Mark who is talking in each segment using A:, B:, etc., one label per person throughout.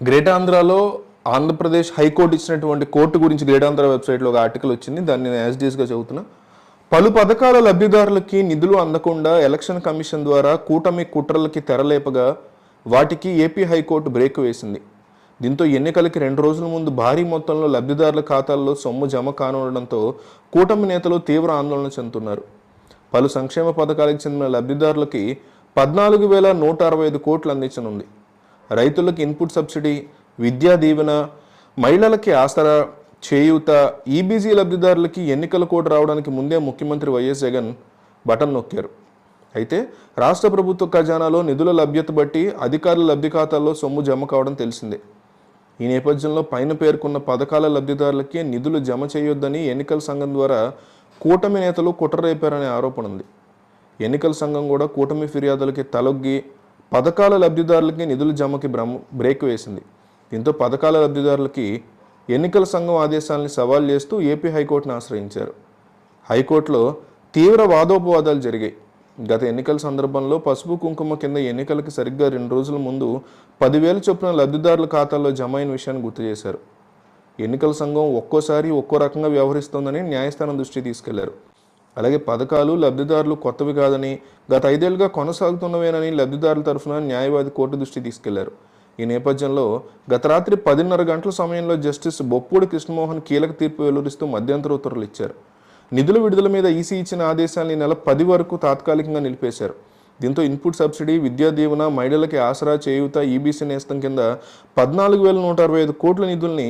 A: Great ఆంధ్రాలో Andhra Pradesh high court ఇచ్చినటువంటి court గురించి గ్రేట్ ఆంధ్ర వెబ్సైట్లో ఒక ఆర్టికల్ వచ్చింది. దాన్ని నేను యాజ్డీస్గా చదువుతున్నా. పలు పథకాల లబ్ధిదారులకి నిధులు అందకుండా ఎలక్షన్ కమిషన్ ద్వారా కూటమి కుట్రలకి తెరలేపగా వాటికి ఏపీ హైకోర్టు బ్రేక్ వేసింది. దీంతో ఎన్నికలకి రెండు రోజుల ముందు భారీ మొత్తంలో లబ్ధిదారుల ఖాతాల్లో సొమ్ము జమ కానుండడంతో కూటమి నేతలు తీవ్ర ఆందోళన చెందుతున్నారు. పలు సంక్షేమ పథకాలకు చెందిన లబ్ధిదారులకి పద్నాలుగు వేల నూట అరవై ఐదు కోట్లు అందించనుంది. రైతులకు ఇన్పుట్ సబ్సిడీ విద్యా దీవెన మహిళలకి ఆసరా చేయూత ఈబీసీ లబ్ధిదారులకి ఎన్నికల కోడ్ రావడానికి ముందే ముఖ్యమంత్రి వైఎస్ జగన్ బటన్ నొక్కారు. అయితే రాష్ట్ర ప్రభుత్వ ఖజానాలో నిధుల లభ్యత బట్టి అధికారుల లబ్ధి ఖాతాల్లో సొమ్ము జమ కావడం తెలిసిందే. ఈ నేపథ్యంలో పైన పేర్కొన్న పథకాల లబ్ధిదారులకి నిధులు జమ చేయొద్దని ఎన్నికల సంఘం ద్వారా కూటమి నేతలు కుట్ర రేపారనే ఆరోపణ ఉంది. ఎన్నికల సంఘం కూడా కూటమి ఫిర్యాదులకి తలొగ్గి పథకాల లబ్ధిదారులకి నిధుల జమకి బ్రహ్మ బ్రేక్ వేసింది. దీంతో పథకాల లబ్ధిదారులకి ఎన్నికల సంఘం ఆదేశాలని సవాల్ చేస్తూ ఏపీ హైకోర్టును ఆశ్రయించారు. హైకోర్టులో తీవ్ర వాదోపవాదాలు జరిగాయి. గత ఎన్నికల సందర్భంలో పసుపు కుంకుమ కింద ఎన్నికలకు సరిగ్గా రెండు రోజుల ముందు పదివేల చొప్పున లబ్ధిదారుల ఖాతాల్లో జమ అయిన విషయాన్ని గుర్తు చేశారు. ఎన్నికల సంఘం ఒక్కోసారి ఒక్కో రకంగా వ్యవహరిస్తోందని న్యాయస్థానం దృష్టి తీసుకెళ్ళారు. అలాగే పథకాలు లబ్ధిదారులు కొత్తవి కాదని గత ఐదేళ్ళుగా కొనసాగుతున్నవేనని లబ్ధిదారుల తరఫున న్యాయవాది కోర్టు దృష్టి తీసుకెళ్ళారు. ఈ నేపథ్యంలో గత రాత్రి పదిన్నర గంటల సమయంలో జస్టిస్ బొప్పూడి కృష్ణమోహన్ కీలక తీర్పు వెలువరిస్తూ మధ్యంతర ఉత్తర్వులు ఇచ్చారు. నిధుల విడుదల మీద ఈసీ ఇచ్చిన ఆదేశాన్ని నెల పది వరకు తాత్కాలికంగా నిలిపేశారు. దీంతో ఇన్పుట్ సబ్సిడీ విద్యా దీవెన మహిళలకి ఆసరా చేయూత ఈబీసీ నేస్తం కింద పద్నాలుగు వేల నూట అరవై ఐదు కోట్ల నిధుల్ని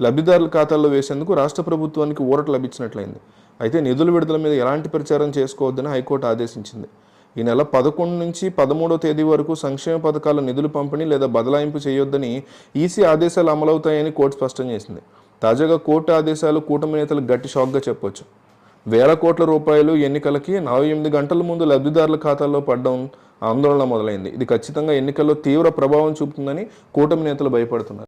A: లబ్ధిదారుల ఖాతాల్లో వేసేందుకు రాష్ట్ర ప్రభుత్వానికి ఊరట లభించినట్లయింది. అయితే నిధుల విడుదల మీద ఎలాంటి ప్రచారం చేసుకోవద్దని హైకోర్టు ఆదేశించింది. ఈ నెల పదకొండు నుంచి పదమూడో తేదీ వరకు సంక్షేమ పథకాల నిధులు పంపిణీ లేదా బదలాయింపు చేయొద్దని ఈసీ ఆదేశాలు అమలవుతాయని కోర్టు స్పష్టం చేసింది. తాజాగా కోర్టు ఆదేశాలు కూటమి నేతలు గట్టి షాక్గా చెప్పొచ్చు. వేల కోట్ల రూపాయలు ఎన్నికలకి నలభై ఎనిమిది గంటల ముందు లబ్ధిదారుల ఖాతాల్లో పడడం ఆందోళన మొదలైంది. ఇది ఖచ్చితంగా ఎన్నికల్లో తీవ్ర ప్రభావం చూపుతుందని కూటమి నేతలు భయపడుతున్నారు.